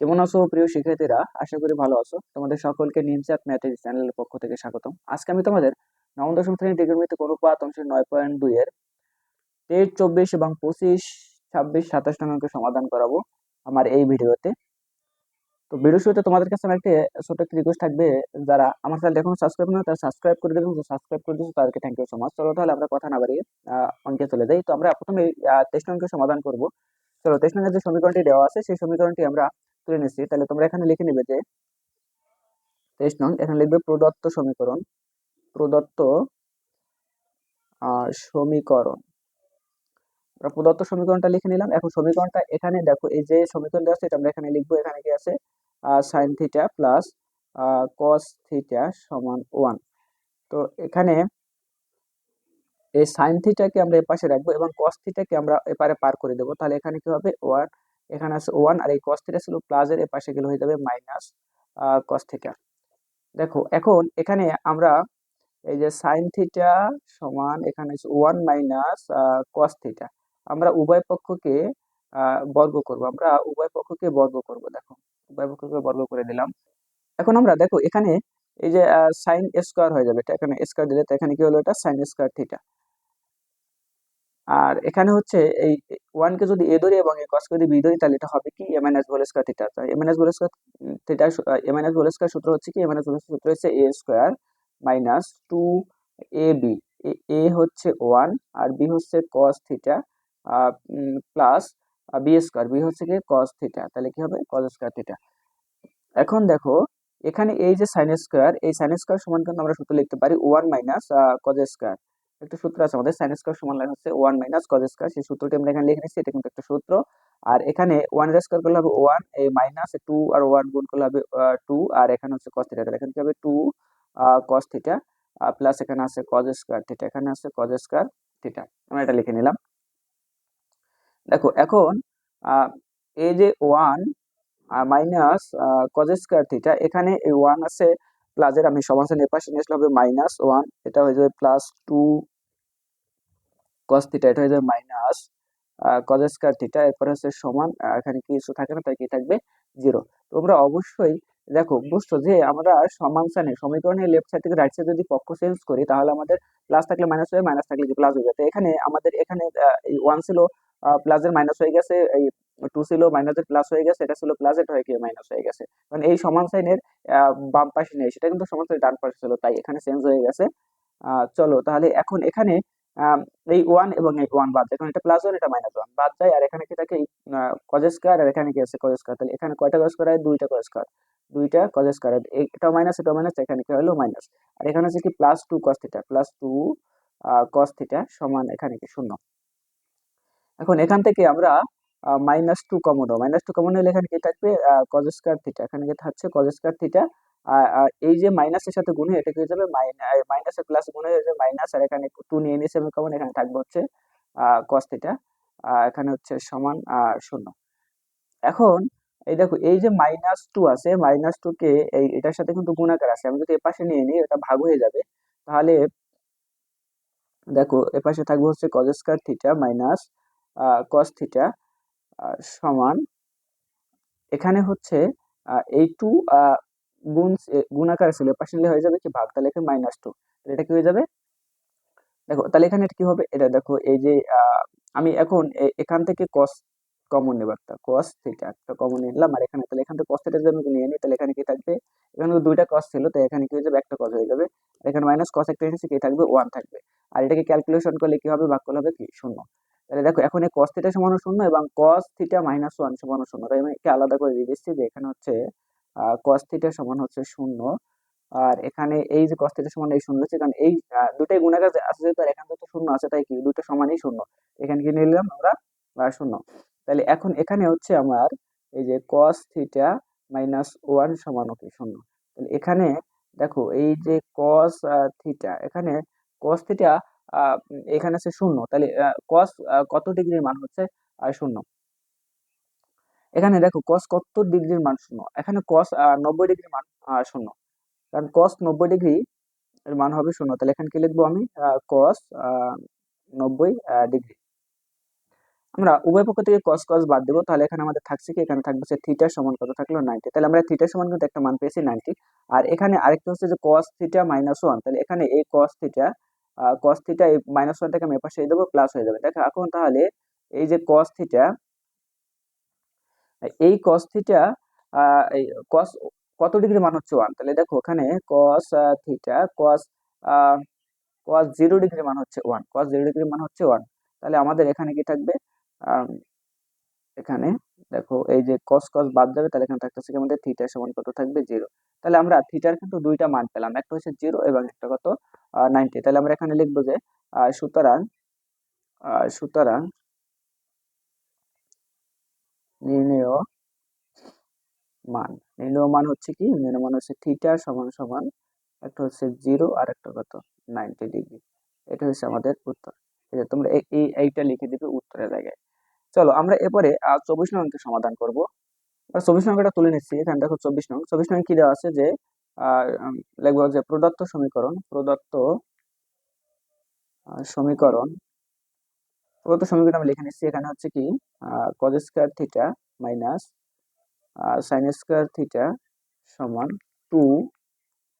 কেমন আছো প্রিয় শিক্ষার্থীরা? আশা করি ভালো আছো। তোমাদের সকলকে নিমচাঁদ ম্যাথের চ্যানেলের পক্ষ থেকে স্বাগতম। আজকে আমি তোমাদের নবম দশম শ্রেণি ত্রিকোণমিতিক অনুপাত অংশের নয় পয়েন্ট দুই এর তেইশ চব্বিশ এবং পঁচিশ, ছাব্বিশ, সাতাশ অঙ্ক সমাধান করাবো আমার এই ভিডিওতে। তো ভিডিও শুরুতে তোমাদের কাছে আমার একটি ছোট একটি রিকোয়েস্ট থাকবে, যারা আমার চ্যানেল এখনও সাবস্ক্রাইব না তারা সাবস্ক্রাইব করে দেবেন সাবস্ক্রাইব করে দিচ্ছি তাদেরকে থ্যাংক ইউ সো মাচ চলো তাহলে আমরা কথা না বাড়িয়ে অঙ্কে চলে যাই। তো আমরা প্রথমে তেইশ অঙ্কের সমাধান করব। চলো তেইশ অঙ্কের যে সমীকরণটি দেওয়া আছে, সেই সমীকরণটি আমরা তুলে নিচ্ছি তাহলে তোমরা এখানে লিখে নিবে যে তেইশ নং, এখানে লিখবে প্রদত্ত সমীকরণ প্রদত্ত সমীকরণ। আমরা প্রদত্ত সমীকরণটা লিখে নিলাম। এখন সমীকরণটা এখানে দেখো, এই যে সমীকরণটা আছে, এটা আমরা এখানে লিখব। এখানে কি আছে? Sine theta plus cos theta সমান ওয়ান তো এখানে এই সাইন থিটাকে আমরা এপাশে রাখব এবং কস থিটাকে আমরা এপারে পার করে দেবো। তাহলে এখানে কি হবে? ওয়ান এখানে আছে ওয়ান আর এই কস থিটা ছিল প্লাসের পাশে গেলে হয়ে যাবে মাইনাস কস থিটা দেখো, এখন এখানে আমরা এই যে সাইন থিটা সমান এখানে ওয়ান মাইনাস কস থিটা আমরা উভয় পক্ষকে বর্গ করব। আমরা উভয় পক্ষকে বর্গ করব, দেখো। উভয় পক্ষকে বর্গ করে দিলাম। এখন আমরা দেখো, এখানে এই যে সাইন স্কোয়ার হয়ে যাবে। এটা এখানে স্কোয়ার দিলে তো এখানে কি হলো? এটা সাইন স্কোয়ার থিটা আর এখানে হচ্ছে এই ওয়ানকে যদি এ ধরি এবং এ কস করে বি ধরি, তাহলে এটা হবে কি? M S whole square theta M S whole square theta M S whole square সূত্র হচ্ছে কি? এম এস হোল সূত্র হচ্ছে A square minus two A B A হচ্ছে ওয়ান আর বি হচ্ছে cos theta plus B square B হচ্ছে কি? কস থিটা তাহলে কি হবে? কস স্কোয়ার থিটা এখন দেখো, এখানে এই যে সাইন স্কোয়ার এই সাইন স্কোয়ার সমান কিন্তু আমরা সূত্র লিখতে পারি ওয়ান মাইনাস কজ স্কোয়ার একটা সূত্র আছে, আমাদের সাইন স্কোয়ার সমান লাইন হচ্ছে ওয়ান মাইনাস কজ স্কোয়ার সেই সূত্রটি আমরা এখানে লিখে নিচ্ছি এটা কিন্তু একটা সূত্র। আর এখানে ওয়ান স্কোয়ার করলে হবে ওয়ান এই মাইনাস টু আর ওয়ান গুণ করলে হবে টু আর এখানে হচ্ছে কস থিটা এখানে হবে টু কস থিটা প্লাস এখানে আছে কজ স্কোয়ার থিটা এখানে আছে কজ স্কোয়ার থিটা আমরা এটা লিখে নিলাম। দেখো, এখন এই যে one minus cos square theta এখানে এই ওয়ান আছে প্লাসের আমি সমাসের এপাশে নিয়ে আসলে হবে মাইনাস ওয়ান এটা হয়ে যাবে প্লাস টু কস থিটা এটা হয়ে যাবে মাইনাস কজ স্কোয়ার থিটা এরপরে হচ্ছে সমান এখানে কিছু থাকে না, তাই কি থাকবে? জিরো তোমরা অবশ্যই দেখো, বুঝছ যে আমরা সমান সাইনে সমীকরণের লেফট সাইড থেকে রাইট সাইড যদি পক্ষ চেঞ্জ করি, তাহলে আমাদের প্লাস থাকলে মাইনাস হয়ে মাইনাস থাকলে প্লাস হয়ে যাবে এখানে আমাদের, এখানে ওয়ান ছিল প্লাসের মাইনাস হয়ে গেছে, এই টু ছিল মাইনাসের প্লাস হয়ে গেছে, এটা ছিল প্লাস এটা হয়ে মাইনাস হয়ে গেছে। কারণ এই সমান সাইনের বাম পাশে নেই, সেটা কিন্তু সমান সাইনের ডান পাশে ছিল, তাই এখানে চেঞ্জ হয়ে গেছে। চলো তাহলে এখন এখানে এই ওয়ান এবং এই ওয়ান বাদ এখন এটা প্লাস ওয়ান এটা মাইনাস ওয়ান বাদ যায়, আর এখানে কি থাকে? কজ স্কোয়ার আর এখানে কি আছে কজ স্কোয়ার তাহলে এখানে কয়টা কজ স্কোয়ার দুইটা কজ স্কোয়ার দুইটা কজ স্কোয়ার এটা মাইনাস এটা মাইনাস এখানে কি হলো? মাইনাস আর এখানে আছে কি? Plus two cos theta plus two cos theta সমান এখানে কি? শূন্য। এখন এখান থেকে আমরা minus two common minus two common হলে এখানে কি থাকবে? কজ স্কোয়ার থিটা এখানে কি থাকছে? কজ স্কোয়ার থিটা এই যে মাইনাসের সাথে গুণ এটা কি হয়ে যাবে? মাইনাসের প্লাস গুণ হয়ে যাবে মাইনাস আর এখানে টু নিয়ে নিয়েছে আমি কমন? এখানে থাকবে হচ্ছে কস থিটা এখানে হচ্ছে সমান শূন্য। এখন এই দেখো, এই যে মাইনাস টু আছে মাইনাস টু কে এই, এটার সাথে কিন্তু গুণাকার আছে। আমি যদি এপাশে নিয়ে নিই, এটা ভাগ হয়ে যাবে। তাহলে দেখো, এপাশে থাকবে হচ্ছে cos square theta minus cos theta সমান, এখানে হচ্ছে এই টু গুণ গুণাকার ছিল পাশে নিলে হয়ে যাবে কি ভাগ? তাহলে এখানে মাইনাস টু এটা কি হয়ে যাবে? দেখো, তাহলে এখানে কি হবে? এটা দেখো, এই যে আমি এখন এখান থেকে কস কমন নেব একটা। কস থিটা একটা কমন নিলাম, আর এখানে তাহলে এখান থেকে কস থিটা যদি আমি নিয়ে নিই, তাহলে এখানে কি থাকবে? এখানে তো দুইটা কস ছিল তো এখানে কি হয়ে যাবে? একটা কস হয়ে যাবে। এখানে মাইনাস কস একটা এসেছে কি থাকবে? ওয়ান থাকবে। আর এটাকে ক্যালকুলেশন করলে কি হবে? ভাগ করলে হবে কি? শূন্য। তাহলে দেখো, এখন এই কস থিটা সমান শূন্য এবং কস থিটা মাইনাস ওয়ান সমান শূন্য। তাই আমি একে আলাদা করে দিয়ে দিচ্ছি যে এখানে হচ্ছে কস থিটা সমান হচ্ছে শূন্য। আর এখানে এই যে কস থিটা সমান এই শূন্য হচ্ছে, কারণ এই দুটাই গুণাকার আছে যেহেতু এখানে তো শূন্য আছে, তাই কি? দুটো সমানই শূন্য। এখানে কি নিলাম আমরা? শূন্য। তাহলে এখন এখানে হচ্ছে আমার এই যে কস থিটা মাইনাস ওয়ান সমান কি শূন্য। তাহলে এখানে দেখো, এই যে কস থিটা এখানে কস থিটা এখানে আছে শূন্য। তাহলে কস কত ডিগ্রির মান হচ্ছে? শূন্য। এখানে দেখো কস কত ডিগ্রির মান শূন্য। এখানে কস নব্বই ডিগ্রির মান শূন্য। কারণ কস নব্বই ডিগ্রি এর মান হবে শূন্য। তাহলে এখানে কি লিখব আমি? কস নব্বই ডিগ্রি আমরা উভয় পক্ষ থেকে কস কস বাদ দেবো। তাহলে এখানে আমাদের থাকছে কি? এখানে থাকবে যে থিটা সমান কত? থাকল নাইনটি তাহলে আমরা থিটা সমান কিন্তু একটা মান পেয়েছি নাইনটি আর এখানে আরেকটা হচ্ছে যে কস থিটা মাইনাস ওয়ান তাহলে এখানে এই কস থিটা কস থিটা এই মাইনাস ওয়ান থেকে আমি এপাশে দেবো প্লাস হয়ে যাবে। দেখো, এখন তাহলে এই যে কস থিটা এই কস থিটা কস কত ডিগ্রি মান হচ্ছে ওয়ান তাহলে দেখো ওখানে cos theta cos cos zero degree মান হচ্ছে ওয়ান কস জিরো ডিগ্রি মান হচ্ছে ওয়ান তাহলে আমাদের এখানে কি থাকবে? এখানে দেখো এই যে কস কস বাদ যাবে, তাহলে এখানে থাকতেছে আমাদের থিটার সমান কত থাকবে? জিরো তাহলে আমরা থিটার কিন্তু দুইটা মান পেলাম। একটা হচ্ছে জিরো এবং একটা কত নাইনটি তাহলে আমরা এখানে লিখব যে সুতরাং সুতরাং নির্ণয় মান। নির্ণয় মান হচ্ছে কি? নির্ণয় মান হচ্ছে থিটা সমান সমান একটা হচ্ছে জিরো আর একটা কত? নাইনটি ডিগ্রি এটা হচ্ছে আমাদের উত্তর। ঠিক আছে তোমরা এই এইটা লিখে দিবে উত্তরের জায়গায়। চলো আমরা এরপরে চব্বিশ নং সমাধান করব। চব্বিশ নংটা তুলে নিচ্ছি। এখানে দেখো চব্বিশ নং। চব্বিশ নং কি দেওয়া আছে যে লিখব যে প্রদত্ত সমীকরণ প্রদত্ত সমীকরণ প্রদত্ত সমীকরণ আমি লিখে নিচ্ছি, এখানে হচ্ছে কি cos square theta minus sine square theta সমান two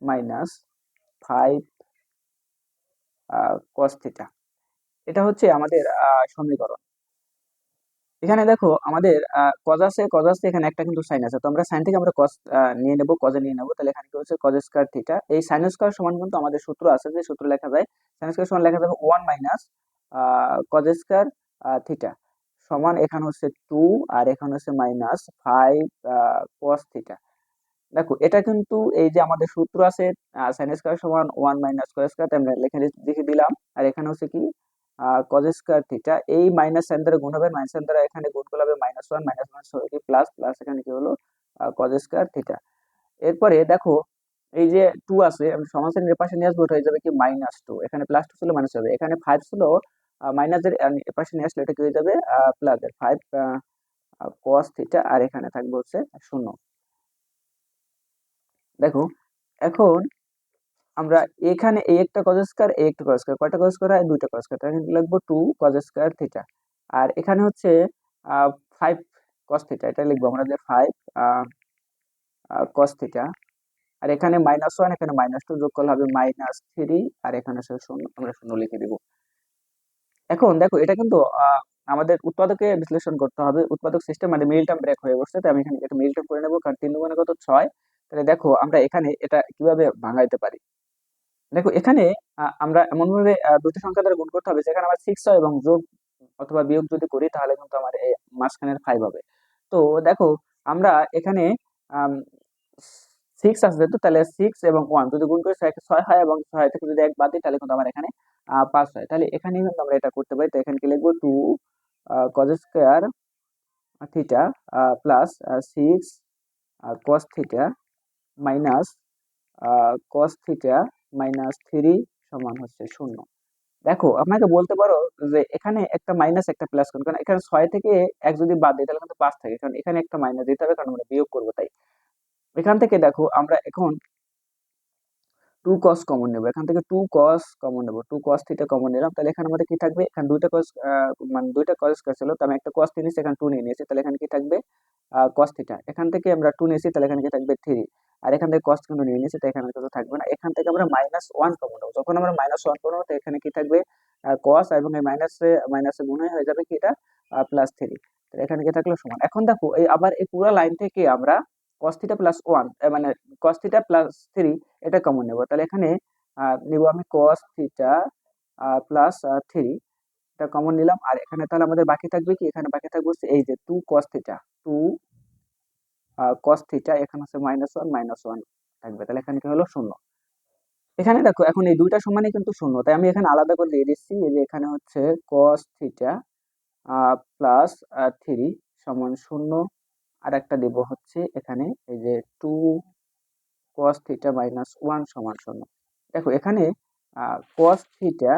minus five cos theta এটা হচ্ছে আমাদের সমীকরণ। এখানে দেখো আমাদের কজ আছে কজ আছে, এখানে একটা কিন্তু সাইন আছে। তো আমরা সাইন থেকে আমরা কজ নিয়ে নেব কজে নিয়ে নেব। তাহলে এখানে কি হচ্ছে কজ স্কোয়ার থিটা এই সাইন স্কোয়ার সমান কিন্তু আমাদের সূত্র আছে, যে সূত্র লেখা যায় সাইন স্কোয়ার সমান লেখা যাবে one minus cos square theta সমান এখানে হচ্ছে টু আর এখানে হচ্ছে মাইনাস ফাইভ কস থিটা দেখো, এটা কিন্তু এই যে আমাদের সূত্র আছে সাইন স্কোয়ার সমান ওয়ান মাইনাস কস স্কোয়ার আমরা লিখে লিখে দিলাম। আর এখানে হচ্ছে কি কজ স্কোয়ার থিটা এই মাইনাস সাইন দ্বারা গুণ হবে মাইনাস সাইন দ্বারা এখানে গুণ করলে হবে মাইনাস ওয়ান মাইনাস মাইনাস কি প্লাস প্লাস এখানে কি হলো কজ স্কোয়ার থিটা এরপরে দেখো, এই যে টু আছে, আমি সমাসের পাশে নিয়ে আসব হয়ে যাবে কি মাইনাস টু এখানে প্লাস টু ছিল মাইনাস হবে। এখানে ফাইভ ছিল মাইনাসের পাশে নিয়ে আসলে এটা কি হয়ে যাবে? প্লাস ফাইভ কস থিটা আর এখানে থাকবে হচ্ছে শূন্য। দেখো, এখন আমরা এখানে এই একটা কজ স্কয়ার এই একটা কজ স্কয়ার কয়টা কজ স্কয়ার হয়? দুইটা কজ স্কয়ার তাহলে লিখব টু কজ স্কয়ার থিটা আর এখানে হচ্ছে ফাইভ কস থিটা এটা লিখব আমরা যে ফাইভ কস থিটা আর এখানে মাইনাস ওয়ান এখানে মাইনাস টু যোগ করলে হবে মাইনাস থ্রি আর এখানে শূন্য, আমরা শূন্য লিখে দিব। এখন দেখো, এটা কিন্তু আমাদের উৎপাদকে বিশ্লেষণ করতে হবে। উৎপাদক সিস্টেম মানে মিল টার্ম ব্রেক হয়ে বসছে, তাই আমি এখানে একটা মিল টার্ম করে নেব, কারণ তিন দুগুণে কত? ছয়। তাহলে দেখো, আমরা এখানে এটা কীভাবে ভাঙাইতে পারি? দেখো, এখানে আমরা এমনভাবে দুটি সংখ্যা দ্বারা গুণ করতে হবে, যেখানে আমার সিক্স হয় এবং যোগ অথবা বিয়োগ যদি করি, তাহলে কিন্তু আমার এই মাঝখানের ফাইভ হবে। তো দেখো, আমরা এখানে সিক্স আছে যেহেতু তাহলে সিক্স এবং ওয়ান যদি গুণ করি ছয় হয় এবং ছয় থেকে যদি এক বাদ দিই, তাহলে কিন্তু আমার এখানে পাঁচ হয়। তাহলে এখানে কিন্তু আমরা এটা করতে পারি। তো এখানে কি লিখব? Two cos square theta plus six cos theta minus cos theta minus three সমান হচ্ছে শূন্য। দেখো, আপনাকে বলতে পারো যে এখানে একটা মাইনাস একটা প্লাস করুন কারণ এখানে ছয় থেকে এক যদি বাদ দিই, তাহলে কিন্তু পাঁচ থাকে। কারণ এখানে একটা মাইনাস দিতে হবে, কারণ আমরা বিয়োগ করব তাই। এখান থেকে দেখো আমরা এখন টু কস কমন নেব। এখান থেকে টু কস কমন নেব। টু কস থিটা কমন নিলাম। তাহলে এখানে আমাদের কি থাকবে? এখানে দুইটা কস মানে দুইটা কস ছিল, তো আমি একটা কস নিয়েছি, এখানে টু নিয়ে নিয়েছি। তাহলে এখানে কি থাকবে? কস থিটা এখান থেকে আমরা টু নিয়েছি, তাহলে এখানে কি থাকবে? থ্রি আর এখান থেকে কস কিন্তু নিয়ে নিয়েছি, তো এখানে কিছু থাকবে না। এখান থেকে আমরা মাইনাস ওয়ান কমন নেব। যখন আমরা মাইনাস ওয়ান করব, তো এখানে কি থাকবে? কস এবং এই মাইনাসে মাইনাসে গুণ হয়ে যাবে কি এটা? প্লাস থ্রি এখানে কি থাকল? সমান। এখন দেখো, এই আবার এই পুরো লাইন থেকে আমরা cos থিটা প্লাস ওয়ান মানে cos থিটা প্লাস থ্রি এটা কমন নেব। তাহলে এখানে নেব আমি cos থিটা প্লাস থ্রি এটা কমন নিলাম। আর এখানে তাহলে আমাদের বাকি থাকবে কি? এখানে বাকি থাকবে হচ্ছে এই যে two cos theta two cos theta এখানে হচ্ছে মাইনাস ওয়ান মাইনাস ওয়ান থাকবে। তাহলে এখানে কি হলো? শূন্য। এখানে দেখো, এখন এই দুইটা সমানই কিন্তু শূন্য। তাই আমি এখানে আলাদা করে দিয়ে দিচ্ছি, এই যে এখানে হচ্ছে cos থিটা প্লাস থ্রি সমান শূন্য আর একটা দেব হচ্ছে এখানে, এই যে two cos theta minus one সমান শূন্য। দেখো এখানে কস থিটা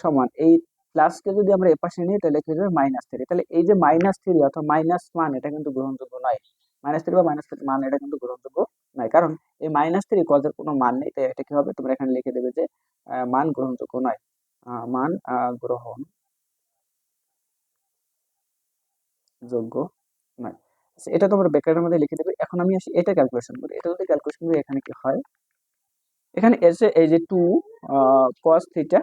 সমান এই প্লাসকে যদি আমরা এপাশে নিই, তাহলে কি হবে মাইনাস থ্রি তাহলে এই যে মাইনাস থ্রি অথবা মাইনাস মান এটা কিন্তু গ্রহণযোগ্য নয়। মাইনাস থ্রি বা মাইনাস মান, এটা কিন্তু গ্রহণযোগ্য নয়। কারণ এই মাইনাস থ্রি কজের কোনো মান নেই, তাই এটা কি হবে? তোমরা এখানে লিখে দেবে যে মান গ্রহণযোগ্য নয়। মান গ্রহণ যোগ্য। নয় আচ্ছা, এটা তোমরা ব্র্যাকেটের মধ্যে লিখে দেবে। এখন আমি আসি এটা ক্যালকুলেশন করি। এটা যদি ক্যালকুলেশন করি এখানে কি হয়? এখানে এসে এই যে টু কস থিটা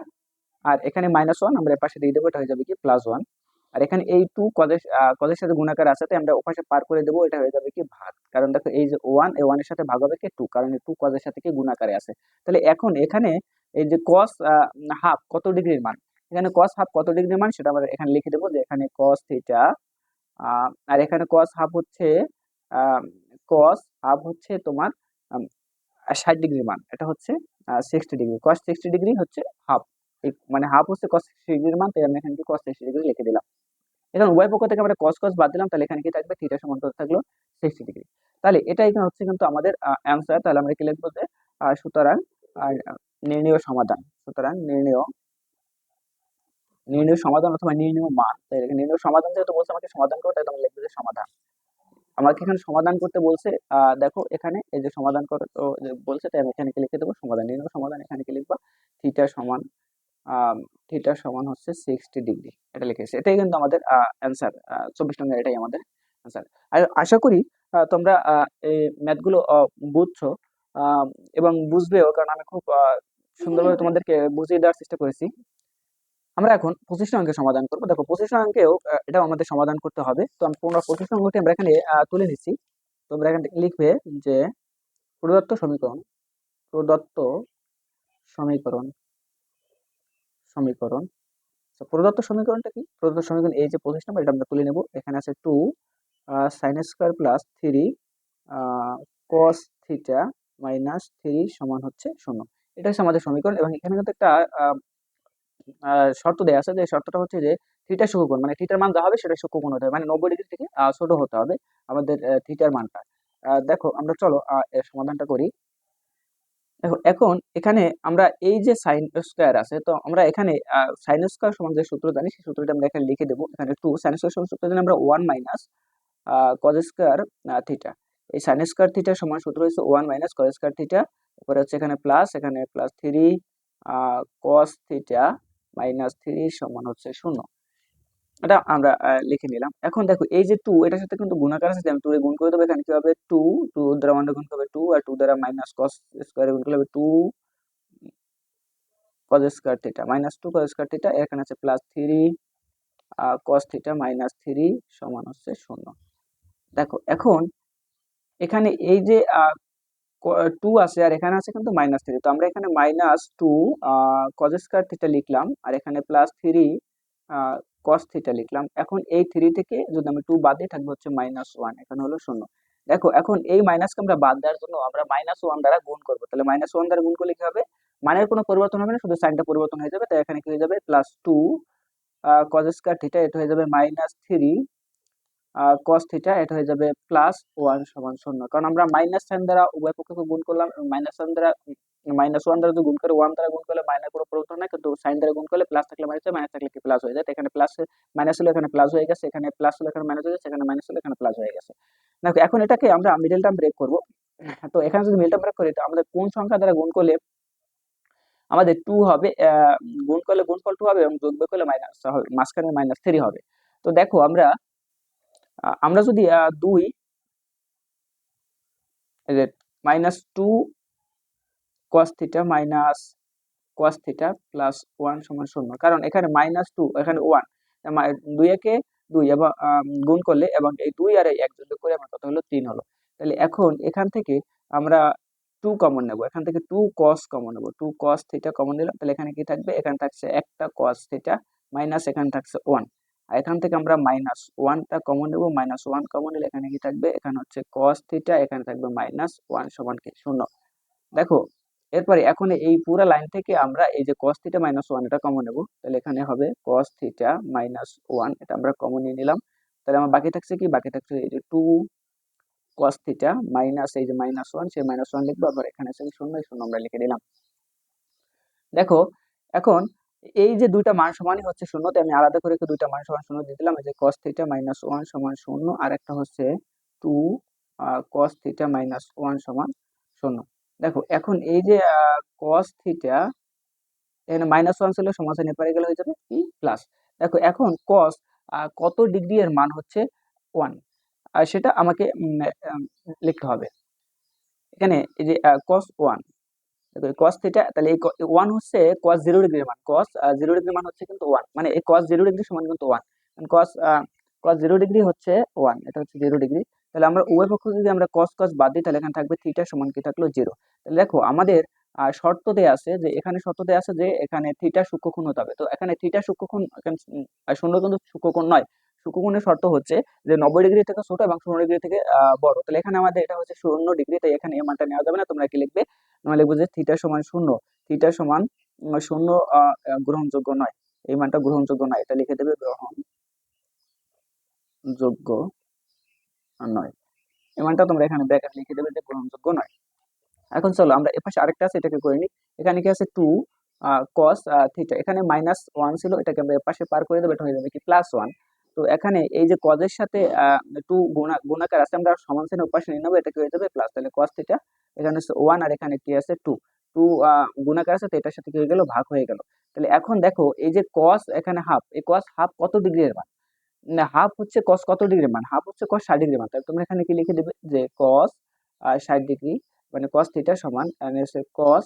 আর এখানে মাইনাস ওয়ান আমরা এপাশে দিয়ে দেবো এটা হয়ে যাবে কি? প্লাস ওয়ান আর এখানে এই টু কদের কদের সাথে গুণাকার আছে তাই আমরা ওপাশে পার করে দেবো এটা হয়ে যাবে কি? ভাগ। কারণ দেখো এই যে ওয়ান এই ওয়ানের সাথে ভাগ হবে কি? টু কারণ টু কদের সাথে কি? গুণাকারে আছে। তাহলে এখন এখানে এই যে কস হাফ কত ডিগ্রির মান? এখানে কস হাফ কত ডিগ্রির মান? সেটা আমরা এখানে লিখে দেবো যে এখানে কস থিটা আর এখানে কস হাফ হচ্ছে কস হাফ হচ্ছে তোমার ষাট ডিগ্রি মান। এটা হচ্ছে sixty degree cos sixty degree হচ্ছে হাফ মানে হাফ হচ্ছে কস সিক্সটি ডিগ্রির মান, তাই আমি এখানে কস সিক্সটি ডিগ্রি লিখে দিলাম। এখন উভয় পক্ষ থেকে আমরা কস কস বাদ দিলাম, তাহলে এখানে কি থাকবে? থিটা সমান থাকল? সিক্সটি ডিগ্রি তাহলে এটা এখানে হচ্ছে কিন্তু আমাদের অ্যান্সার তাহলে আমরা কি লিখব যে সুতরাং নির্ণয় সমাধান। সুতরাং নির্ণয় নির্ণয় সমাধান অথবা নির্ণয় মান। তাই এখানে নির্ণয় সমাধান যেহেতু বলছে, আমাকে সমাধান করতে একদম লিখবে যে সমাধান। আমাকে এখানে সমাধান করতে বলছে দেখো এখানে এই যে সমাধান করে বলছে, তাই আমি এখানে লিখে দেবো? সমাধান, নির্ণয় সমাধান, এখানে কি লিখব? থিটা সমান থিটা সমান হচ্ছে সিক্সটি ডিগ্রি এটা লিখেছে এটাই কিন্তু আমাদের অ্যান্সার চব্বিশ নম্বর এটাই আমাদের অ্যান্সার আর আশা করি তোমরা এই ম্যাথগুলো বুঝছ এবং বুঝবেও, কারণ আমি খুব সুন্দরভাবে তোমাদেরকে বুঝিয়ে দেওয়ার চেষ্টা করেছি। আমরা এখন পঁচিশ অঙ্কের সমাধান করব। দেখো পঁচিশ অঙ্কেও এটাও আমাদের সমাধান করতে হবে। তো আমি পুনরায় পঁচিশ অঙ্কটি আমরা এখানে তুলে নিচ্ছি। তোমরা এখানে লিখবে যে প্রদত্ত সমীকরণ প্রদত্ত সমীকরণ সমীকরণ। প্রদত্ত সমীকরণটা কি? প্রদত্ত সমীকরণ এই যে পঁচিশ নম্বর এটা আমরা তুলে নেব। এখানে আছে two sine square plus three cos theta minus three সমান হচ্ছে শূন্য। এটা হচ্ছে আমাদের সমীকরণ এবং এখানে কিন্তু একটা শর্ত দেওয়া আছে যে শর্তটা হচ্ছে যে থিটার সুখকোণ মানে থিটার মান যা হবে সেটা সুখকোণ হতে হবে মানে নব্বই ডিগ্রি থেকে ছোট হতে হবে আমাদের থিটার মানটা। দেখো আমরা চলো সমাধানটা করি। দেখো, এখন এখানে আমরা এই যে সাইন স্কোয়ার আছে, তো আমরা এখানে সাইন স্কোয়ার সমান যে সূত্র জানি, সেই সূত্রটা আমরা এখানে লিখে দেবো। এখানে টু সাইন স্কোয়ার সূত্র জানি আমরা one minus cos square theta এই সাইন স্কোয়ার থিটা সমান সূত্র হচ্ছে one minus cos square theta এরপরে হচ্ছে এখানে প্লাস এখানে plus three cos theta minus three সমান হচ্ছে শূন্য। এটা আমরা লিখে নিলাম। এখন দেখো, এই যে টু এটার সাথে কিন্তু গুণাকার আছে আমি টু এ গুণ করে দেবো। এখানে কি হবে? টু টু দ্বারা ওয়ান গুণ করবে টু আর টু দ্বারা মাইনাস কস স্কোয়ারে গুণ করলে হবে two cos square theta minus two cos square theta এখানে আছে plus three cos theta minus three সমান হচ্ছে শূন্য। দেখো, এখন এখানে এই যে টু আছে আর এখানে আছে কিন্তু মাইনাস থ্রি তো আমরা এখানে minus two cos square theta লিখলাম আর এখানে প্লাস থ্রি কস থিটা লিখলাম। এখন এই থ্রি থেকে যদি আমি টু বাদ দিয়ে থাকবে হচ্ছে মাইনাস ওয়ান এখানে হলো শূন্য। দেখো, এখন এই মাইনাসকে আমরা বাদ দেওয়ার জন্য আমরা মাইনাস ওয়ান দ্বারা গুণ করব। তাহলে মাইনাস ওয়ান দ্বারা গুণ করলে কি হবে? মানের কোনো পরিবর্তন হবে না, শুধু সাইনটা পরিবর্তন হয়ে যাবে। তাই এখানে কি হয়ে যাবে? Plus two cos square theta এটা হয়ে যাবে মাইনাস থ্রি কস থিটা এটা হয়ে যাবে প্লাস ওয়ান সমান শূন্য। কারণ আমরা মাইনাস সাইন দ্বারা উভয় পক্ষকে গুণ করলাম মাইনাস সাইন দ্বারা মাইনাস ওয়ান দ্বারা যদি গুণ করে ওয়ান দ্বারা গুণ করলে মাইনাস কোনো পরিবর্তন হয় কিন্তু সাইন দ্বারা গুণ করলে প্লাস থাকলে মাইনাস মাইনাস থাকলে কি প্লাস হয়ে যায়? এখানে প্লাস মাইনাস হলে এখানে প্লাস হয়ে গেছে, এখানে প্লাস হলে এখানে মাইনাস হয়ে গেছে, এখানে মাইনাস হলে এখানে প্লাস হয়ে গেছে। দেখো, এখন এটাকে আমরা মিডল টার্ম ব্রেক করব। তো এখানে যদি মিডল টার্ম ব্রেক করি, তো আমাদের কোন সংখ্যা দ্বারা গুণ করলে আমাদের টু হবে গুণ করলে গুণফল টু হবে এবং যোগ করলে মাইনাস হবে মাঝখানে মাইনাস থ্রি হবে। তো দেখো, আমরা আমরা যদি দুই minus two cos theta minus cos theta plus one সমান শূন্য। কারণ এখানে মাইনাস টু এখানে ওয়ান দুই একে দুই এবং গুণ করলে এবং এই দুই আর এই এক যোগ করে আমার কত হলো? তিন হলো। তাহলে এখন এখান থেকে আমরা টু কমন নেব। এখান থেকে টু কস কমন নেব। টু কস থিটা কমন নিলাম। তাহলে এখানে কি থাকবে? এখানে থাকছে একটা কস থিটা মাইনাস এখানে থাকছে ওয়ান আর এখান থেকে আমরা মাইনাস ওয়ানটা কমন নেব মাইনাস ওয়ান কমন নিলে এখানে কি থাকবে? এখানে হচ্ছে কস থিটা এখানে থাকবে মাইনাস ওয়ান সমান কি? শূন্য। দেখো, এরপরে এখন এই পুরো লাইন থেকে আমরা এই যে কস থিটা মাইনাস ওয়ান এটা কমন নেব, তাহলে এখানে হবে কস থিটা মাইনাস ওয়ান এটা আমরা কমন নিয়ে নিলাম। তাহলে আমার বাকি থাকছে কি? বাকি থাকছে এই যে টু কস থিটা মাইনাস এই যে মাইনাস ওয়ান সেই মাইনাস ওয়ান লিখব, আবার এখানে শূন্য শূন্য আমরা লিখে দিলাম দেখো, এখন এই যে দুইটা মান সমানই হচ্ছে শূন্যতে আমি আলাদা করে দুইটা মান সমান শূন্য দিয়ে দিলাম। এই যে কস থিটা মাইনাস ওয়ান সমান শূন্য, আর একটা হচ্ছে two cos theta minus one সমান শূন্য। দেখো, এখন এই যে কস থিটা এখানে মাইনাস ওয়ান ছিল সমাধান এপারে গেলে হয়ে যাবে কি? প্লাস দেখো, এখন কস কত ডিগ্রি এর মান হচ্ছে ওয়ান আর সেটা আমাকে লিখতে হবে। এখানে এই যে কস ওয়ান থিটা তাহলে এই ওয়ান হচ্ছে জিরো ডিগ্রির মান। জিরো ডিগ্রির মান হচ্ছে কিন্তু ওয়ান মানে এই জিরো সমান কিন্তু ওয়ান জিরো ডিগ্রি হচ্ছে ওয়ান এটা হচ্ছে জিরো ডিগ্রি তাহলে আমরা পক্ষ যদি আমরা বাদ দিই, তাহলে এখানে থাকবে থিটা সমান কি থাকল জিরো তাহলে দেখো, আমাদের শর্ত দেয়া আছে যে, এখানে শর্ত দেয়া আছে যে, এখানে থিটা সূক্ষ্মকোণ হতে হবে। তো এখানে থিটা সূক্ষ্মকোণ শূন্য কিন্তু সূক্ষ্মকোণ নয়। সূক্ষ্মকোণের শর্ত হচ্ছে যে, নব্বই ডিগ্রি থেকে ছোট এবং শূন্য ডিগ্রি থেকে বড়। তাহলে এখানে আমাদের এটা হচ্ছে শূন্য ডিগ্রি তাই এখানে এই মানটা নেওয়া যাবে না। তোমরা কি লিখবে? আমরা লিখব যে থিটা সমান শূন্য। থিটা সমান শূন্য গ্রহণযোগ্য নয়। এই মানটা গ্রহণযোগ্য নয়। এটা লিখে দেবে গ্রহণযোগ্য নয়। এই মানটা তোমরা এখানে ব্র্যাকেট লিখে দেবে যে গ্রহণযোগ্য নয়। এখন চলো আমরা এপাশে আরেকটা আছে, এটাকে করে নিই এখানে কি আছে? টু কস থিটা এখানে মাইনাস ওয়ান ছিল, এটাকে আমরা এপাশে পার করে দেবো। এটা হয়ে যাবে কি প্লাস ওয়ান তো এখানে এই যে কজের সাথে টু গুণা, গুণাকার আছে, আমরা সমান চিহ্ন পাশে নিয়ে নেব এটাকে হয়ে যাবে? প্লাস তাহলে কস থিটা এখানে ওয়ান আর এখানে কি আছে? টু টু গুণাকার আছে, তো এটার সাথে কি হয়ে গেল? ভাগ হয়ে গেল। তাহলে এখন দেখো, এই যে কস এখানে হাফ এই কস হাফ কত ডিগ্রির মান? হাফ হচ্ছে কস কত ডিগ্রি মান? হাফ হচ্ছে কস ষাট ডিগ্রি মান। তাহলে তোমরা এখানে কি লিখে দেবে? যে কস ষাট ডিগ্রি মানে কস থিটা সমান কস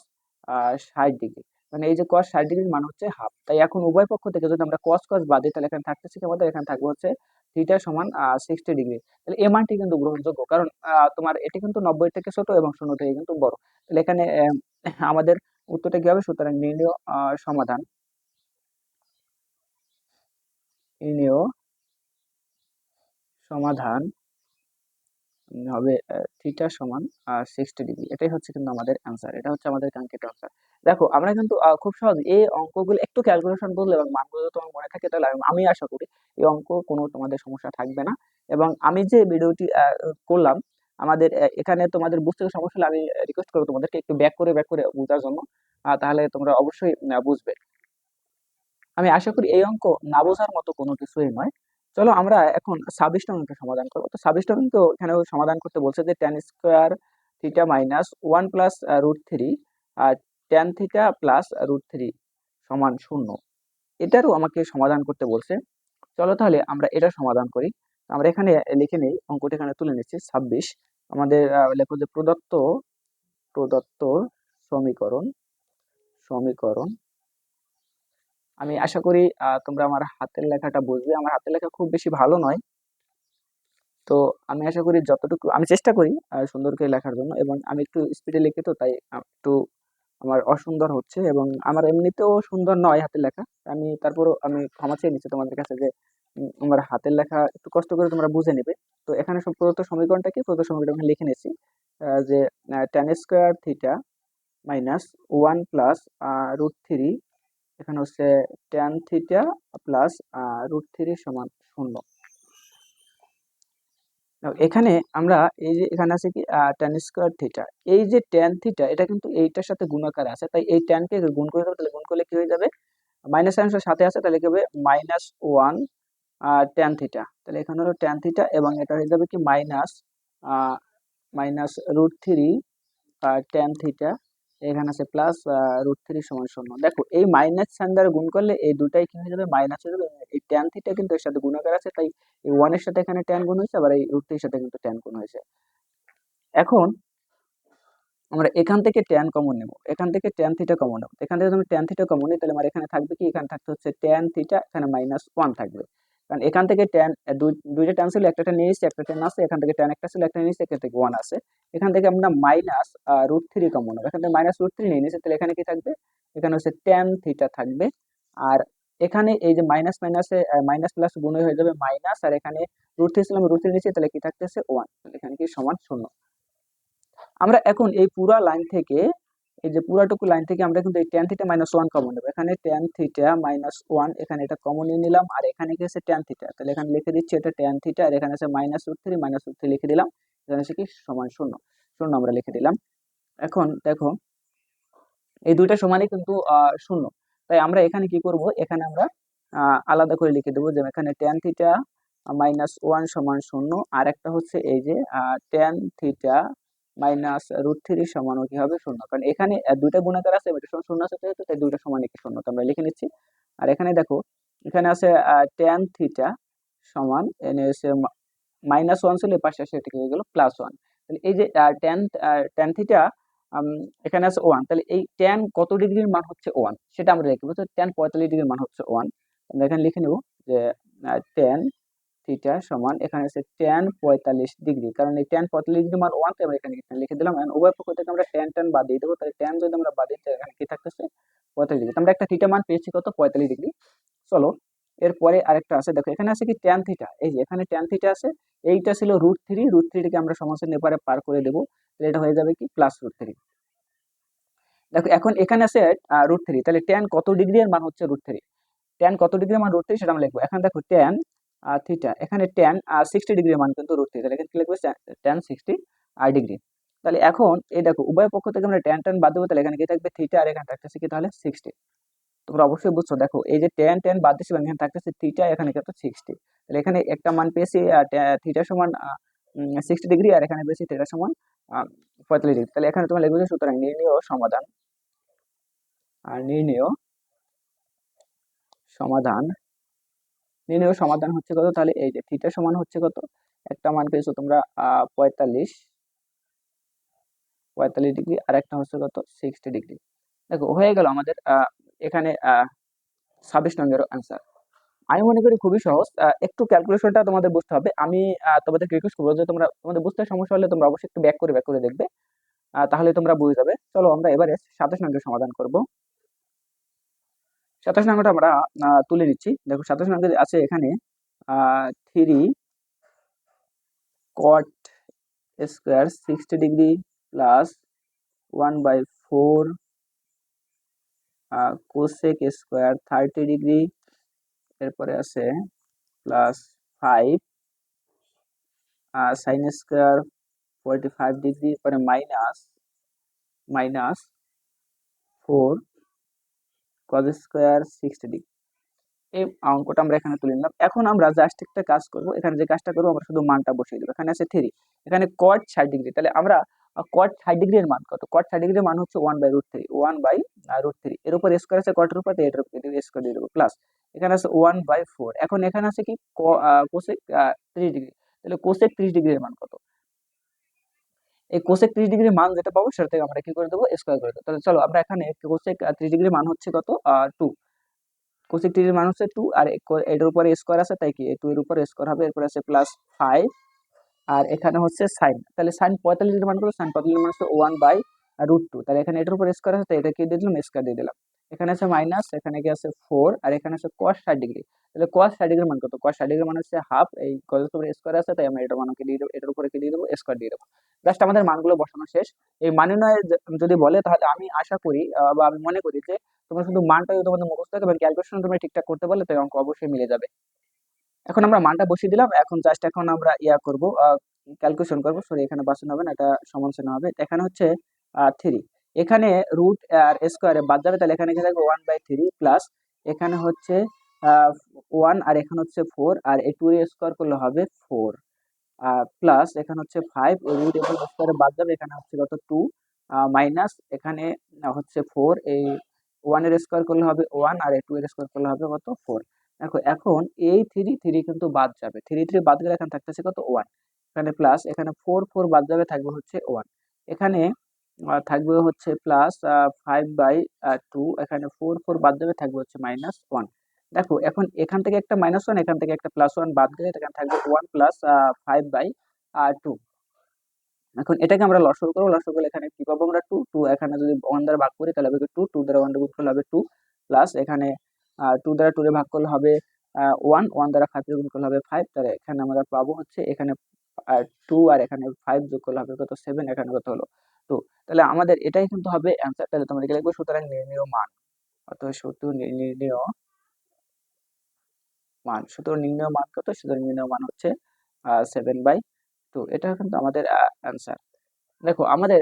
ষাট ডিগ্রি মানে এই যে কস ষাট ডিগ্রির মান হচ্ছে হাফ তাই এখন উভয় পক্ষ থেকে যদি আমরা কস কস বাদ দিই, তাহলে এখানে থাকতেছে কি আমাদের এখানে থাকবে হচ্ছে থিটা সমান সিক্সটি ডিগ্রি তাহলে এই মানটি কিন্তু গ্রহণযোগ্য, কারণ তোমার এটি কিন্তু নব্বই থেকে ছোট এবং শূন্য থেকে কিন্তু বড়। তাহলে এখানে আমাদের উত্তরটা কি হবে? সুতরাং নির্ণয় সমাধান। নির্ণয়, সমাধান। হবে থিটা সমান সিক্সটি ডিগ্রি এটাই হচ্ছে কিন্তু আমাদের অ্যান্সার এটা হচ্ছে আমাদের কাঙ্ক্ষিত অ্যান্সার দেখো, আমরা কিন্তু খুব সহজ এই অঙ্কগুলো একটু ক্যালকুলেশন বললে এবং মানগুলো তোমার মনে থাকে তাহলে আমি আশা করি এই অঙ্ক কোনো তোমাদের সমস্যা থাকবে না। এবং আমি যে ভিডিওটি করলাম, আমাদের এখানে তোমাদের বুঝতে সমস্যা হলে আমি রিকোয়েস্ট করব তোমাদেরকে একটু ব্যাক করে ব্যাক করে বোঝার জন্য। তাহলে তোমরা অবশ্যই বুঝবে। আমি আশা করি এই অঙ্ক না বোঝার মতো কোনো কিছুই নয়। চলো আমরা এখন অঙ্কের সমাধান করব। তো ছাব্বিশটা তো এখানে সমাধান করতে বলছে যে tan square theta minus one plus root three আর tan theta plus root three সমান শূন্য। এটারও আমাকে সমাধান করতে বলছে। চলো তাহলে আমরা এটা সমাধান করি। আমরা এখানে লিখে নেই, অঙ্কটি এখানে তুলে নিচ্ছি। ছাব্বিশ। আমাদের লেখো যে প্রদত্ত প্রদত্ত সমীকরণ সমীকরণ আমি আশা করি তোমরা আমার হাতের লেখাটা বুঝবে। আমার হাতের লেখা খুব বেশি ভালো নয়। তো আমি আশা করি যতটুকু, আমি চেষ্টা করি সুন্দর করে লেখার জন্য এবং আমি একটু স্পিডে লিখি তো, তাই একটু আমার অসুন্দর হচ্ছে এবং আমার এমনিতেও সুন্দর নয় হাতের লেখা। আমি তারপরও আমি ক্ষমা চেয়ে নিচ্ছি তোমাদের কাছে যে আমার হাতের লেখা একটু কষ্ট করে তোমরা বুঝে নেবে। তো এখানে সব প্রদত্ত সমীকরণটা কি? প্রদত্ত সমীকরণ লিখে নিয়েছি যে tan square theta minus one plus root three এখানে হচ্ছে tan theta plus root three সমান শূন্য। এখানে আমরা এই যে এখানে আছে কি ট্যান স্কোয়ার থিটা এই যে ট্যান থিটা এটা কিন্তু এইটার সাথে গুণাকার আছে। তাই এই ট্যানকে গুণ করে দেবো তাহলে গুণ করলে কি হয়ে যাবে? মাইনাস সাইন্সের সাথে আছে, তাহলে কি হবে? মাইনাস ওয়ান ট্যান থিটা তাহলে এখানে হলো ট্যান থিটা এবং এটা হয়ে যাবে কি? Minus minus root three tan theta এখানে আছে প্লাস রুট থ্রি সমান শূন্য। দেখো, এই মাইনাস সাইন দ্বারা গুণ করলে এই দুটাই কি হয়ে যাবে? মাইনাস হয়ে যাবে। এই ট্যান থিটা কিন্তু এর সাথে গুণাকার আছে, তাই এই ওয়ানের সাথে এখানে ট্যান গুণ হয়েছে, আবার এই রুট থ্রির সাথে কিন্তু ট্যান গুণ হয়েছে। এখন আমরা এখান থেকে ট্যান কমন নেব। এখান থেকে ট্যান থিটা কমন নেব। এখান থেকে যদি ট্যান থিটা কমন নিই, তাহলে আমার এখানে থাকবে কি? এখানে থাকতে হচ্ছে ট্যান থিটা এখানে মাইনাস ওয়ান থাকবে। কারণ এখান থেকে ট্যান দুইটা ট্যান ছিল একটা নিয়ে এসেছি একটা ট্যান আছে এখান থেকে ট্যান একটা ছিল, একটা নিয়ে এসেছি এখান থেকে ওয়ান আছে। এখান থেকে আমরা মাইনাস রুট থ্রি কমন নেব। এখান থেকে মাইনাস রুট থ্রি নিয়ে নিয়েছি তাহলে এখানে কি থাকবে? এখানে হচ্ছে ট্যান থিটা থাকবে। আর এখানে এই যে মাইনাস মাইনাসে মাইনাস প্লাস গুণ হয়ে যাবে মাইনাস আর এখানে রুট থ্রি ছিলাম রুট থ্রি নিয়েছি তাহলে কি থাকতেছে? ওয়ান তাহলে এখানে কি সমান শূন্য। আমরা এখন এই পুরা লাইন থেকে এই যে পুরাটুকু লাইন থেকে আমরা কিন্তু এই tan theta minus one common নেব। এখানে ট্যান থিটা মাইনাস ওয়ান এখানে এটা কমন নিয়ে নিলাম, আর এখানে কি আছে ট্যান থিটা তাহলে এখানে লিখে দিচ্ছি এটা ট্যান থিটা আর এখানে আছে minus root three minus root three লিখে দিলাম। এখানে আছে কি? সমান শূন্য। শূন্য আমরা লিখে দিলাম। এখন দেখো, এই দুইটা সমানই কিন্তু শূন্য। তাই আমরা এখানে কি করব? এখানে আমরা আলাদা করে লিখে দেবো যে এখানে ট্যান থিটা মাইনাস ওয়ান সমান শূন্য আর একটা হচ্ছে এই যে tan theta minus root three সমানও কি হবে শূন্য? কারণ এখানে দুইটা গুণাকার আছে এটা সমান শূন্য আছে যেহেতু, তাই দুইটা সমান কি শূন্য। তো আমরা লিখে নিচ্ছি। আর এখানে দেখো, এখানে আছে ট্যান থিটা সমান, এনে এসে মাইনাস ওয়ান ছিল পাশে এসে এটি হয়ে গেল প্লাস ওয়ান তাহলে এই যে টেন টেন থিটা এখানে আছে ওয়ান তাহলে এই টেন কত ডিগ্রির মান হচ্ছে ওয়ান সেটা আমরা লিখব তো টেন পঁয়তাল্লিশ ডিগ্রির মান হচ্ছে ওয়ান আমরা এখানে লিখে নেব যে টেন থিটা সমান, এখানে আছে টেন পঁয়তাল্লিশ ডিগ্রি কারণ এই টেন পঁয়তাল্লিশ ডিগ্রি মান ওয়ান আমরা এখানে লিখে দিলাম উভয় পক্ষ থেকে আমরা টেন টেন বাদ দিয়ে দেবো। তাহলে টেন যদি আমরা বাদ দিই এখানে কি থাকতেছে? পঁয়তাল্লিশ ডিগ্রি আমরা একটা থিটা মান পেয়েছি কত? পঁয়তাল্লিশ ডিগ্রি চলো, এরপরে আরেকটা আছে। দেখো, এখানে আছে কি? ট্যান থিটা এই যে, এখানে ট্যান থিটা আছে। এইটা ছিল রুট থ্রি রুট থ্রিটাকে আমরা সমাসের নেপারে পার করে দেবো। তাহলে এটা হয়ে যাবে কি? প্লাস রুট থ্রি দেখো, এখন এখানে আছে রুট থ্রি তাহলে ট্যান কত ডিগ্রি এর মান হচ্ছে রুট থ্রি ট্যান কত ডিগ্রি মান রুট থ্রি সেটা আমরা লিখব। এখন দেখো ট্যান থিটা এখানে ট্যান সিক্সটি ডিগ্রির মান কিন্তু রুট তাহলে এখানে লিখব? ট্যান সিক্সটি আর ডিগ্রি তাহলে এখন এই দেখো, উভয় পক্ষ থেকে আমরা ট্যান ট্যান বাদ দেবো। তাহলে এখানে কি থাকবে? থিটা আর এখানে থাকতেছে কি তাহলে? সিক্সটি তোমরা অবশ্যই বুঝছ। দেখো, এই যে টেন টেন বাদ দিচ্ছি এখানে থাকতেছে থিটা এখানে কিন্তু সিক্সটি তাহলে এখানে একটা মান পেয়েছি থিটা সমান সিক্সটি ডিগ্রি আর এখানে পেয়েছি থিটা সমান পঁয়তাল্লিশ ডিগ্রি তাহলে এখানে তোমার লিখবে সুতরাং নির্ণয় সমাধান। আর নির্ণয় সমাধান নির্ণয় সমাধান হচ্ছে কত? তাহলে এই যে থিটা সমান হচ্ছে কত? একটা মান পেয়েছ তোমরা পঁয়তাল্লিশ। পঁয়তাল্লিশ ডিগ্রি আর একটা হচ্ছে কত? সিক্সটি ডিগ্রি দেখো, হয়ে গেল আমাদের এখানে ছাব্বিশ নম্বরের অ্যান্সার আমি মনে করি খুবই সহজ। একটু ক্যালকুলেশনটা তোমাদের বুঝতে হবে। আমি তোমাদের রিকোয়েস্ট করব যে তোমরা, তোমাদের বুঝতে সমস্যা হলে তোমরা অবশ্যই একটু ব্যাক করে ব্যাক করে দেখবে। তাহলে তোমরা বুঝে যাবে। চলো আমরা এবারে সাতাশ নম্বরের সমাধান করব। সাতাশ নম্বরটা আমরা তুলে নিচ্ছি। দেখো, সাতাশ নম্বর আছে এখানে three cot square sixty degree plus one by four cosec square thirty degree এরপরে আছে plus five sine square forty five degree পরে minus minus four cos square sixty degree এই অঙ্কটা আমরা এখানে তুলে নিলাম। এখন আমরা জাস্ট একটা কাজ করব। এখানে যে কাজটা করব, আমরা শুধু মানটা বসিয়ে দেবো। এখানে আছে থ্রি এখানে কট ষাট ডিগ্রি তাহলে আমরা কট ষাট ডিগ্রির মান কত? কট ষাট ডিগ্রির মান হচ্ছে one by root three one by root three এর উপর স্কোয়ার আছে কটের উপর এটার উপর স্কোয়ার দিয়ে দেবো। প্লাস এখানে আছে ওয়ান বাই ফোর এখন এখানে আছে কি? কোসেক ত্রিশ ডিগ্রি তাহলে কোসেক ত্রিশ ডিগ্রির মান কত? এই কোসেক ত্রিশ ডিগ্রির মান যেটা পাবো সেটা থেকে আমরা কি করে দেবো? স্কোয়ার করে দেবো। তাহলে চলো, আমরা এখানে কোসেক ত্রিশ ডিগ্রির মান হচ্ছে কত? টু কোসেক ত্রিশ মান হচ্ছে টু আর এটার উপরে স্কোয়ার আছে, তাই কি? টু এর উপরে স্কোয়ার হবে, এরপরে আছে প্লাস ফাইভ আর এখানে হচ্ছে সাইন তাহলে সাইন পঁয়তাল্লিশ মান করল সাইন পঁয়তাল্লিশ মান হচ্ছে ওয়ান বাই রুট টু তাহলে এখানে এটার উপর স্কোয়ার আছে, তাই এটা কি দিয়ে দিলাম? স্কোয়ার দিয়ে দিলাম। এখানে আছে মাইনাস এখানে কি আছে ফোর আর এখানে আছে কস ষাট ডিগ্রি তাহলে কস ষাট ডিগ্রির মান কত? কস ষাট ডিগ্রির মান হচ্ছে হাফ এই উপরে স্কোয়ার আছে, তাই আমরা এটার মানকে দিয়ে দেবো, এটার উপরে কি দিয়ে দেবো? স্কোয়ার দিয়ে দেবো। জাস্ট আমাদের মানগুলো বসানো শেষ। এই মানে যদি বলে, তাহলে আমি আশা করি বা আমি মনে করি যে, তোমরা শুধু মানটা তোমাদের মুখস্থ থাকে, এবং ক্যালকুলেশন তোমরা ঠিকঠাক করতে পারলে তাই অঙ্ক অবশ্যই মিলে যাবে। এখন আমরা মানটা বসিয়ে দিলাম। এখন জাস্ট এখন আমরা ইয়া করব ক্যালকুলেশন করব। সরি এখানে বাসানো হবে না, এটা সমান হবে। এখানে হচ্ছে থ্রি এখানে রুট আর স্কোয়ারে বাদ যাবে, তাহলে এখানে থাকবে ওয়ান বাই থ্রি প্লাস এখানে হচ্ছে ওয়ান আর এখানে হচ্ছে ফোর আর এই টু স্কোয়ার করলে হবে ফোর আর প্লাস এখানে হচ্ছে ফাইভ রুট এবং স্কোয়ারে বাদ যাবে, এখানে হচ্ছে কত টু মাইনাস এখানে হচ্ছে ফোর এই ওয়ানের স্কোয়ার করলে হবে ওয়ান আর এই টু এর স্কোয়ার করলে হবে কত ফোর দেখো এখন এই থ্রি থ্রি কিন্তু বাদ যাবে থ্রি থ্রি বাদ গেলে এখানে থাকতেছে কত ওয়ান এখানে প্লাস এখানে ফোর ফোর বাদ যাবে থাকবে হচ্ছে ওয়ান এখানে থাকবে হচ্ছে প্লাস ফাইভ বাই টু এখানে ফোর ফোর বাদ দেবে, থাকবে হচ্ছে মাইনাস ওয়ান দেখো, এখন এখান থেকে একটা মাইনাস ওয়ান এখান থেকে একটা প্লাস ওয়ান বাদ গেলে এখানে থাকবে one plus five by two এখন এটাকে আমরা লসর করব লসর করলে এখানে কি পাবো আমরা টু টু এখানে যদি ওয়ান দ্বারা ভাগ করি, তাহলে হবে টু টু দ্বারা ওয়ান গুণ করলে হবে টু প্লাস এখানে টু দ্বারা টু ভাগ করলে হবে ওয়ান ওয়ান দ্বারা ফাইভ গুণ করলে হবে ফাইভ তাহলে এখানে আমরা পাবো হচ্ছে, এখানে টু আর এখানে ফাইভ যোগ করলে হবে, কত? সেভেন এখানে কত হলো? টু তাহলে আমাদের এটাই কিন্তু হবে অ্যান্সার তাহলে তোমাদেরকে লিখব, সুতরাং নির্ণীয় মান। অথবা সূত্র নির্ণীয় মান। সুতরাং নির্ণয় মান কত? সুতরাং নির্ণয় মান হচ্ছে সেভেন বাই টু এটা কিন্তু আমাদের অ্যান্সার দেখো, আমাদের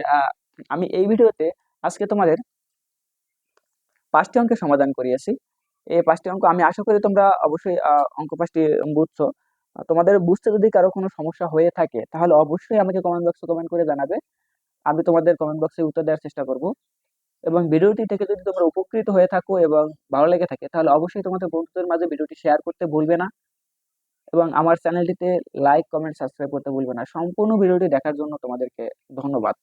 আমি এই ভিডিওতে আজকে তোমাদের পাঁচটি অঙ্কের সমাধান করিয়েছি। এই পাঁচটি অঙ্ক আমি আশা করি তোমরা অবশ্যই অঙ্ক পাঁচটি বুঝছ। তোমাদের বুঝতে যদি কারও কোনো সমস্যা হয়ে থাকে, তাহলে অবশ্যই আমাকে কমেন্ট বক্সে কমেন্ট করে জানাবে। আমি তোমাদের কমেন্ট বক্সে উত্তর দেওয়ার চেষ্টা করব। এবং ভিডিওটি থেকে যদি তোমরা উপকৃত হয়ে থাকো এবং ভালো লেগে থাকে, তাহলে অবশ্যই তোমাদের বন্ধুদের মাঝে ভিডিওটি শেয়ার করতে ভুলবে না। এবং আমার চ্যানেলটিতে লাইক কমেন্ট সাবস্ক্রাইব করতে ভুলবে না। সম্পূর্ণ ভিডিওটি দেখার জন্য তোমাদেরকে ধন্যবাদ।